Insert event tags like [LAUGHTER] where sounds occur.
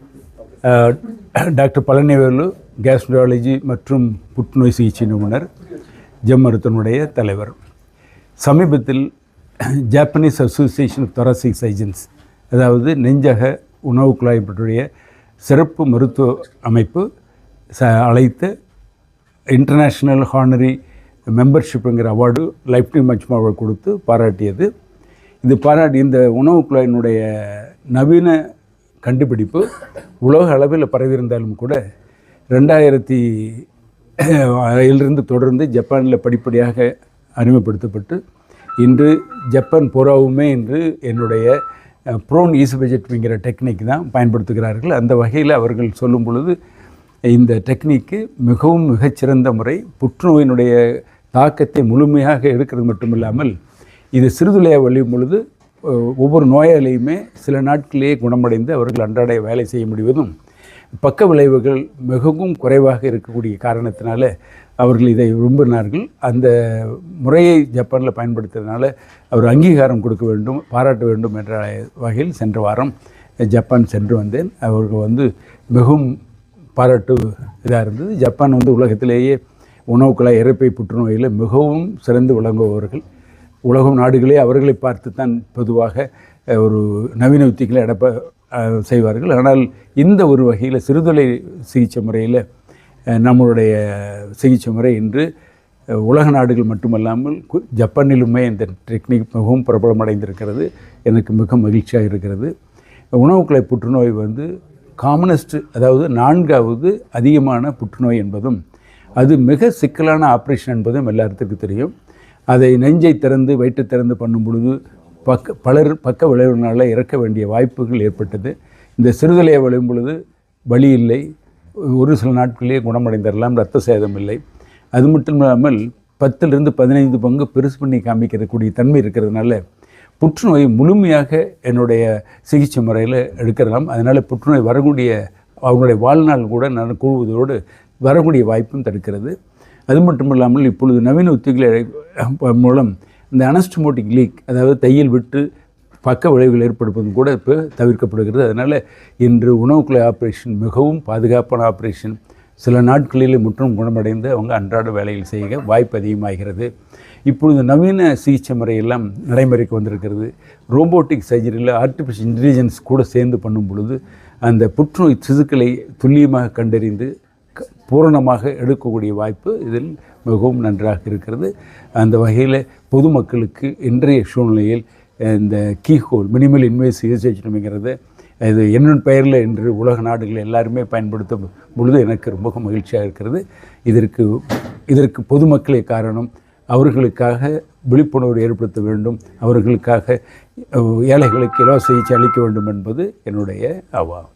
[COUGHS] Doctor Palanivelu கேஸ்ட்ராலஜி மற்றும் புற்றுநோய் சிகிச்சை நிபுணர் ஜம்மருத்தனுடைய தலைவர். சமீபத்தில் Japanese association of thoracic surgeons அதாவது நெஞ்சக உணவு குழாய் பற்றிய சிறப்பு மருத்துவ அமைப்பு ச அழைத்து இன்டர்நேஷ்னல் ஹானரி மெம்பர்ஷிப்புங்கிற அவார்டு லைஃப் டைம் மச்மா அவார்டு கொடுத்து பாராட்டியது. இது பாராட்டி இந்த உணவு குழாயினுடைய நவீன கண்டுபிடிப்பு. உலக அளவில் பரவியிருந்தாலும் கூட ரெண்டாயிரத்தி இலிருந்து தொடர்ந்து ஜப்பானில் படிப்படியாக அறிமுகப்படுத்தப்பட்டு இன்று ஜப்பான் புறாவுமே இன்று என்னுடைய ப்ரோன் ஈசபெஜெட்ங்கிற டெக்னிக் தான் பயன்படுத்துகிறார்கள். அந்த வகையில் அவர்கள் சொல்லும் பொழுது இந்த டெக்னிக்கு மிகவும் மிகச்சிறந்த முறை புற்றுநோயினுடைய தாக்கத்தை முழுமையாக எடுக்கிறது மட்டுமில்லாமல் இது சிறுதுளையாக வழியும் பொழுது ஒவ்வொரு நோயாளியுமே சில நாட்களிலேயே குணமடைந்து அவர்கள் அன்றாட வேலை செய்ய முடிவதும் பக்க விளைவுகள் மிகவும் குறைவாக இருக்கக்கூடிய காரணத்தினால அவர்கள் இதை விரும்பினார்கள். அந்த முறையை ஜப்பானில் பயன்படுத்துறதுனால அவர் அங்கீகாரம் கொடுக்க வேண்டும் பாராட்ட வேண்டும் என்ற வகையில் சென்ற வாரம் ஜப்பான் சென்று வந்தேன். அவர்கள் வந்து மிகவும் பாராட்டு இதாக இருந்தது. ஜப்பான் வந்து உலகத்திலேயே உணவுக்குழாய் இறப்பை புற்றுநோயில் மிகவும் சிறந்து விளங்குபவர்கள். உலகம் நாடுகளே அவர்களை பார்த்து தான் பொதுவாக ஒரு நவீன உத்திகளை அடப்ப செய்வார்கள். ஆனால் இந்த ஒரு வகையில் சிறுதொலை சிகிச்சை முறையில் நம்மளுடைய சிகிச்சை முறை இன்று உலக நாடுகள் மட்டுமல்லாமல் கு- ஜப்பானிலுமே இந்த டெக்னிக் மிகவும் பிரபலமடைந்திருக்கிறது. எனக்கு மிக மகிழ்ச்சியாக இருக்கிறது. உணவுக்குழாய் புற்றுநோய் வந்து காமனஸ்ட் அதாவது நான்காவது அதிகமான புற்றுநோய் என்பதும் அது மிக சிக்கலான ஆப்ரேஷன் என்பதும் எல்லாத்துக்கும் தெரியும். அதை நெஞ்சை திறந்து வயிற்று திறந்து பண்ணும் பொழுது பக்க பலர் பக்க விளைவுகளால் இறக்க வேண்டிய வாய்ப்புகள் ஏற்பட்டது. இந்த சிறுதலையை விளையும் பொழுது வழி இல்லை. ஒரு சில நாட்களிலேயே குணமடைந்திடலாம் ரத்த சேதம் இல்லை. அது மட்டும் இல்லாமல் பத்திலிருந்து பதினைந்து பங்கு பெருசு பண்ணி காமிக்கிறக்கூடிய தன்மை இருக்கிறதுனால புற்றுநோய் முழுமையாக என்னுடைய சிகிச்சை முறையில் எடுக்கலாம். அதனால் புற்றுநோய் வரக்கூடிய அவங்களுடைய வாழ்நாள் கூட நான் கூடுவதோடு வரக்கூடிய வாய்ப்பும் தடுக்கிறது. அது மட்டும் இல்லாமல் இப்பொழுது நவீன உத்திகளை மூலம் இந்த அனஸ்டமோட்டிக் லீக் அதாவது தையல் விட்டு பக்க விளைவுகள் ஏற்படுவதும் கூட இப்போ தவிர்க்கப்படுகிறது. அதனால் இன்று உணவுக்குழாய் ஆப்ரேஷன் மிகவும் பாதுகாப்பான ஆப்ரேஷன். சில நாட்களிலே முற்றும் குணமடைந்து அவங்க அன்றாட வேலைகள் செய்ய வாய்ப்பு அதிகமாகிறது. இப்பொழுது நவீன சிகிச்சை முறையெல்லாம் நடைமுறைக்கு வந்திருக்கிறது. ரோபோட்டிக் சர்ஜரியில் ஆர்டிஃபிஷியல் இன்டெலிஜென்ஸ் கூட சேர்ந்து பண்ணும் பொழுது அந்த புற்றுநோய் திசுக்களை துல்லியமாக கண்டறிந்து பூரணமாக எடுக்கக்கூடிய வாய்ப்பு இதில் மிகவும் நன்றாக இருக்கிறது. அந்த வகையில் பொதுமக்களுக்கு இன்றைய சூழ்நிலையில் இந்த கீஹோல் மினிமல் இன்வேசிவ் சிகிச்சைங்கிறது இது என்னுடைய பெயரில் இன்று உலக நாடுகள் எல்லாருமே பயன்படுத்தும் பொழுது எனக்கு ரொம்ப மகிழ்ச்சியாக இருக்கிறது. இதற்கு இதற்கு பொதுமக்களே காரணம் அவர்களுக்காக விழிப்புணர்வு ஏற்படுத்த வேண்டும் அவர்களுக்காக ஏழைகளுக்கு இலவச சிகிச்சை அளிக்க வேண்டும் என்பது என்னுடைய அவாம்